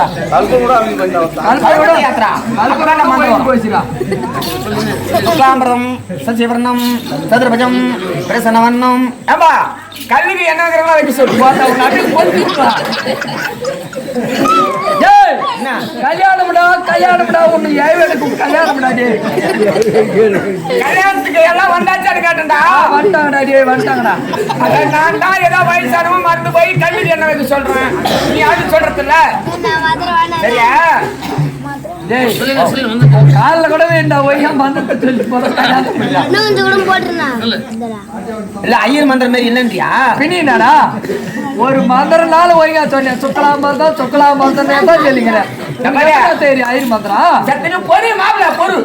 யாத்திரா கல்ப கூட அவங்க போயிட்டு வந்தா கல்பயோட யாத்திரா. கல்பயோட மந்திரம் போயிடுச்சுடா சுக்லாம்பரம் சசிவர்ணம் சதுரபஜம் பிரசனவர்ணம் ஏம்பா கல்விக்கு என்னங்கிறவங்க கல்யாணம்டா கல்யாணம்டா ஒண்ணு ஏழுக்கு கல்யாணம்டா டே கல்யாணத்துக்கு எல்லாம் வந்தாச்சான்னு கேட்டேன்டா. வந்துட்டாங்கடா டே வந்துட்டாங்கடா அட நான் தான் ஏதோ வயசானவன் மறந்து போய் கல்விக்கு என்ன வைக்க சொல்றேன்? நீ அது சொல்றது இல்ல சரியா? காலைல கூட வேண்டாம் ஒய்யா மந்திரத்தை சொல்லி இல்ல இன்னும் கொஞ்சம் கூட போட்டுருந்தான் இல்ல ஐயர் மந்திரம் மாதிரி இல்லைன்றியா? பின்னா ஒரு மந்திரனால ஒய்யா சொன்னேன் சுக்கலா மந்திரம் சுக்கலா மந்திரம் தான் சொல்லிக்கிறேன் சரி ஐயர் மந்திரம்? பொறு மாப்பிள பொறு.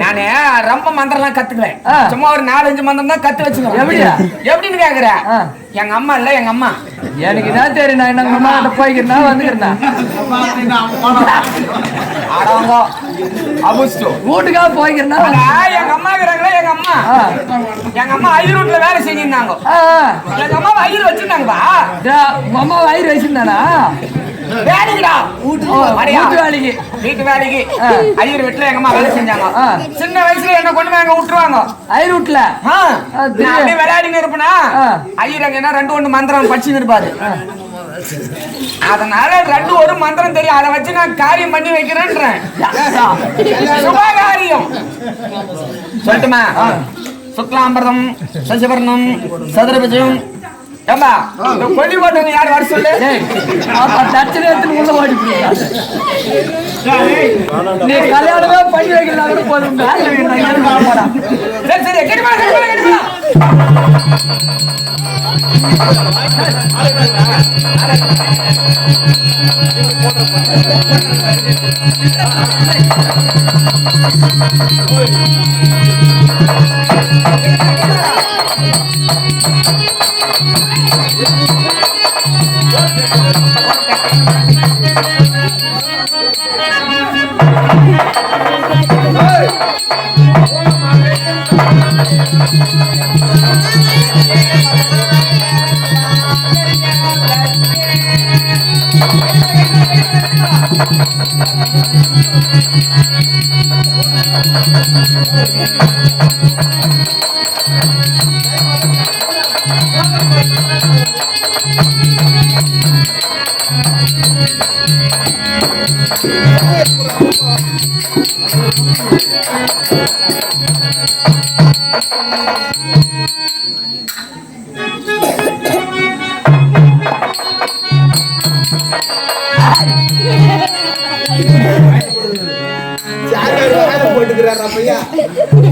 நானே ரொம்ப மந்திரம்லாம் கத்துக்கல. சும்மா ஒரு நாலஞ்சு மந்திரம் தான் கத்து வச்சுக்கோ எப்படியா? எப்படின்னு கேக்குற. எங்க அம்மா இல்ல எங்க அம்மா. எனக்கு என்ன தெரியும். நான் என்ன அம்மா கிட்ட போய்க்கிறேன் வந்துக்கிறேன் வீட்டுக்காக போய்க்கிறேன் எங்க அம்மா இருக்கிறாங்களே எங்க அம்மா. எங்க அம்மா ஐயர் வீட்டுல வேலை செஞ்சிருந்தாங்க எங்க அம்மா ஐயர் வச்சிருந்தாங்கப்பா. உங்க அம்மா வயிறு வச்சிருந்தானா. வீட்டு வேலைக்கு. வீட்டு வேலைக்கு. ஆ. ஐயர் வீட்டுல எங்க அம்மா வேலை செஞ்சாங்க. சின்ன வயசுல என்ன கொண்டு போய் அங்க விட்டுருவாங்க? ஐயர் வீட்டுல. நான் அப்படியே இருப்பேனா. ஐயர் அங்க என்ன ரெண்டு ஒண்ணு மந்திரம் படிச்சுன்னு இருப்பாரு. அதனால ரெண்டு ஒரு மந்திரம் தெரியும். அதை வச்சு நான் காரியம் பண்ணி வைக்கிறேன்றேன். சுபகாரியம். சொல்லட்டுமா? சுக்லாம்பரம் சசிவர்ணம் சதுரபஜம் ஏம்பா இந்த கொல்லி போட்டவங்க யார் வர சொல்லு உள்ள ஓடி. நீ கல்யாணமே பண்ணி வைக்கலாம் போதும். சரி சரி கெட்டுமா கெட்டுமா கெட்டுமா போட்டுக்கிறாரா பையா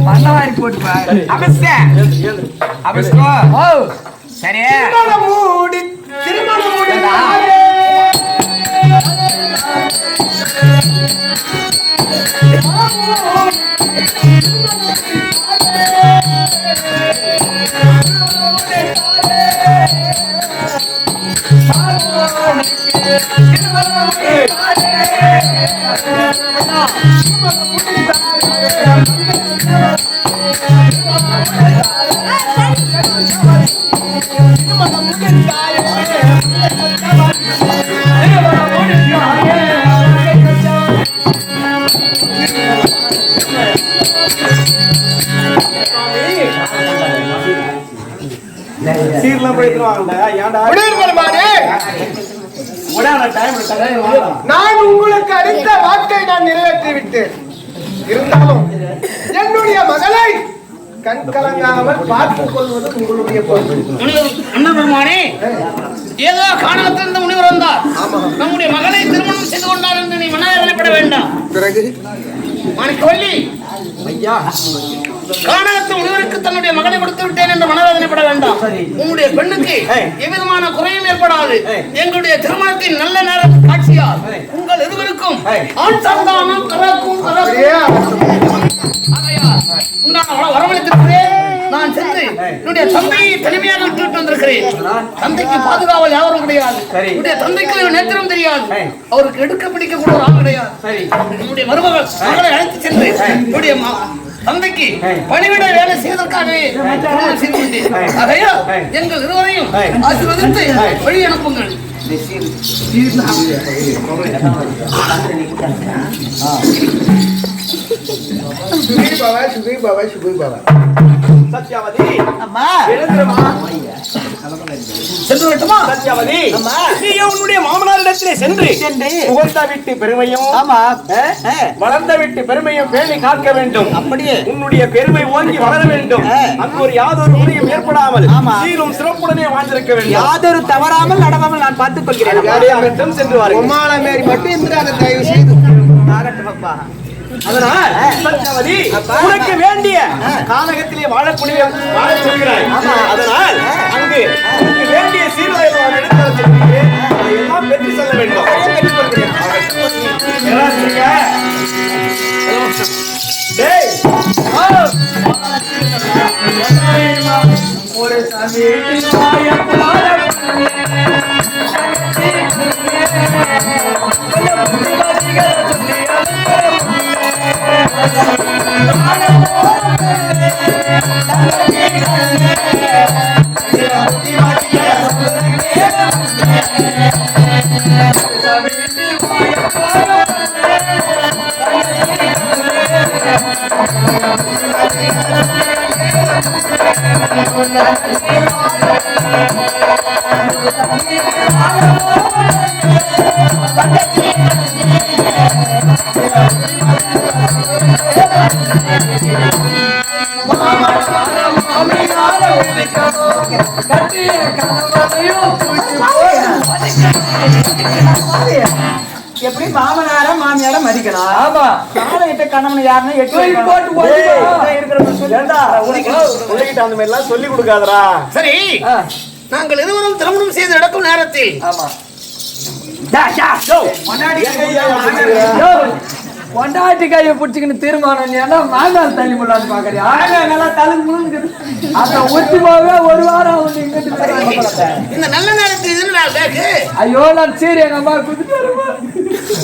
பண்ண போட்டு பாரு. அபிஸ்ட ஓ, சரி மூடி திருமணம் மூடி சீர்லாம் போயிட்டு போயிட்டுருவாங்கல்ல ஏன்டா? உடான டைம் நான் உங்களுக்கு அளித்த வாக்கை நான் நிறைவேற்றி விட்டேன். இருந்தாலும் என்னுடைய மகளை கண் கலங்காமல் பார்த்துக் கொள்வது உங்களுடைய பொறுப்பு. பெருமானே ஏதோ காணாத்திருந்த முனிவர் வந்தார். நம்முடைய மகளை திருமணம் செய்து கொண்டார் என்று நீ மனவேதனைப்பட வேண்டாம். பிறகு? மாணிக்கவல்லி ஐயா. காணாத்த முனிவருக்கு தன்னுடைய மகளை மனவேதனைப்பட வேண்டாம். உன்னுடைய பெண்ணுக்கு எவ்விதமான குறையும் ஏற்படாது. எங்களுடைய திருமணத்தின் நல்ல நேர காட்சியால் உங்கள் இருவருக்கும் ஆண் சந்தானம் கலக்கும் உண்டான வரவழைத்திருக்கிறேன். நான் சென்று என்னுடைய தந்தையை தனிமையாக விட்டுவிட்டு வந்திருக்கிறேன். தந்தைக்கு பாதுகாவல் யாரும் கிடையாது. என்னுடைய தந்தைக்கு ஒரு நேத்திரம் தெரியாது. அவருக்கு எடுக்க பிடிக்க கூட ஒரு ஆள் கிடையாது. என்னுடைய மருமகள் மகளை அழைத்து சென்று என்னுடைய தந்தைக்கு பணிவிட வேலை செய்வதற்காகவே திருமணம் செய்து கொண்டேன் ஆகையால் எங்கள் இருவரையும் ஆசீர்வதித்து வழி அனுப்புங்கள். சுகி பவ சுகி பவ சத்யாவதி அம்மா. எழுந்துருமா சென்று விட்டுமா சத்யாவதி. அம்மா. நீயே உன்னுடைய மாமனாரிடத்திலே சென்று சென்று. புகழ்ந்த வீட்டு பெருமையும் ஆமா. அஹ், ஆ, வளர்ந்த வீட்டு பெருமையும் பேணி காக்க வேண்டும். அப்படியே. உன்னுடைய பெருமை ஓங்கி வளர வேண்டும். ஆ. அங்கு ஒரு யாதொரு முறையும் ஏற்படாமல் ஆமா. சீரும் சிறப்புடனே வாழ்ந்திருக்க வேண்டும். யாதொரு தவறாமல் நடவாமல் நான் பார்த்துக் கொள்கிறேன் சென்று வாருங்கள் உமால மாரி மட்டும் இருந்துடாத தயவு செய்து. ஆகட்டும் அப்பா அதனால் உனக்கு வேண்டிய கானகத்திலே வாழக்கூடிய வாழ சொல்கிறாய். அதனால் அங்கு உனக்கு வேண்டிய சீர்வாய் எடுத்து வர எல்லாம் பெற்று செல்ல வேண்டும். டேய், ஒரு சமீபத்தில் மாயப்பாரம் எப்படி மாமனார மாமியார மதிக்கணும் ஆமா. காலகிட்ட கணவன் யாருன்னு எட்டு போட்டு உனக்கிட்ட அந்த மாதிரி எல்லாம் சொல்லி கொடுக்காதடா. சரி நாங்கள் இருவரும் திருமணம் செய்து நடக்கும் நேரத்தில் ஆமா. டா, டா, டோ. பொண்டாட்டி யோ, பொண்டாட்டி கையை பிடிச்சிக்கின்னு தீர்மானம் ஏன்னா மாங்காய் தள்ளி முள்ளான்னு பாக்குறியா? நல்லா தள்ளி முழுங்குது. அந்த உச்சிமாவே ஒரு வாரம் ஆகுது இங்கிட்டு. இந்த நல்ல நேரத்தில் ஐயோ நான் சரி எங்க அம்மா சேத்தராஜே.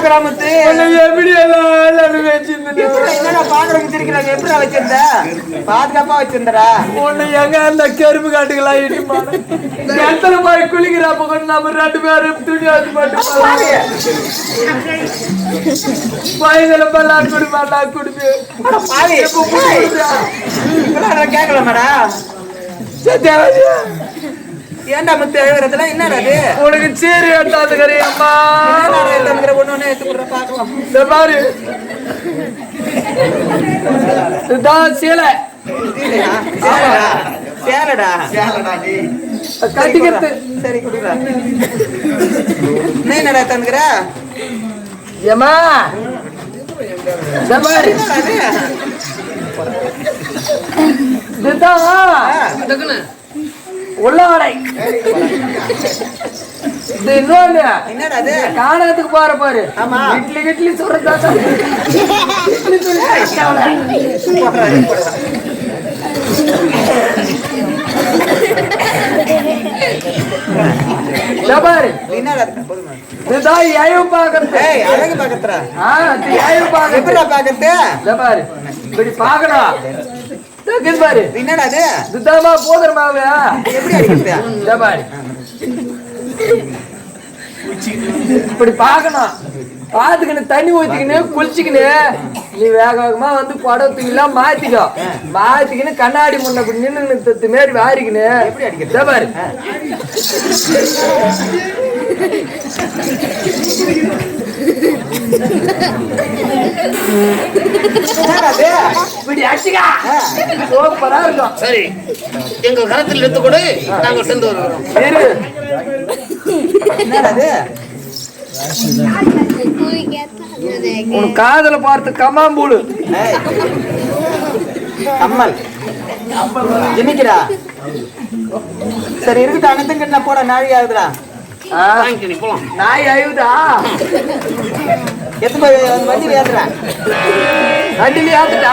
கிராமத்து. எப்படி எல்லாம் பாக்குறவங்க திரிக்கிறாங்க எப்படி வச்சிருந்த? பாதுகாப்பா வச்சிருந்தா உன்னை எங்க அந்த கரும்பு காட்டுக்கெல்லாம் இடிமா? எத்தனை போய் குளிக்கிறப்ப கூட நம்ம ரெண்டு பேரும் துணி வச்சு மட்டும் வயதுல குடும்பம் குடும்பி பாவி. இப்பெல்லாம் கேட்கல மேடம் ஏன்டா முத்து ஐவரத்துல என்னடா அது உனக்கு சீரி எடுத்தாது கறி அம்மா. என்னடா ஒண்ணு ஒண்ணு எடுத்து கொடுற பாக்கலாம். இந்த பாரு. இதுதான் சீலை. சேலடா. கட்டிக்கிறது சரி குடிடா நீ என்னடா தந்துக்கிற ஏமா இதுதான். உள்ளாடை இது இன்னொன்னு. என்னடா அது? காணகத்துக்கு போற பாரு. ஆமா. இட்லி இட்லி சொல்றதா இட்லி பாரு? இதுதான் எயவு பாக்குறது அழகு பாக்கத்துறா ஆ எயவு பாக்குறது இந்த பாரு. இப்படி பாக்கணும் பாரு. என்னடா அது? போதர் மாவு எப்படி அடிக்கிறது? இந்த பாரு. இப்படி பார்க்கணும். பார்த்துக்கின்னு தண்ணி ஊத்திக்கின்னு குளிச்சுக்கின்னு நீ வேக வேகமா வந்து துணிலாம் மாத்திக்கோ. மாத்திக்கின்னு கண்ணாடி முன்ன நின்று மாரி எப்படி அடிக்கிறது? பாரு. சரி. எங்கள் கரத்தில் எடுத்து கொடு நாங்கள் சென்று வருகிறோம். உன் காதல பார்த்து கம்மாம்பூடு ஏய். கம்மல். ஜிமிக்கிறா. சரி இருக்குது அனைத்தும் கிட்ட போட நாழி ஆகுதுடா. வாங்கிக்க நீ போலாம். நாய் அழுதா எத்து போய் அந்த வண்டி ஏத்துறேன் வண்டியில ஏத்துட்டா?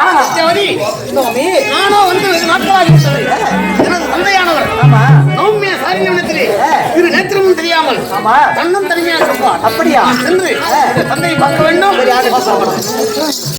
நானும் வந்து நாட்களாகி. எனது தந்தையானவர். ஆமா. நௌமிய சாரி நிமிடத்திலே திரு நேத்திரமும் தெரியாமல். ஆமா. கண்ணும் தனிமையாக இருப்பார் அப்படியா? சென்று. தந்தையை பார்க்க வேண்டும்.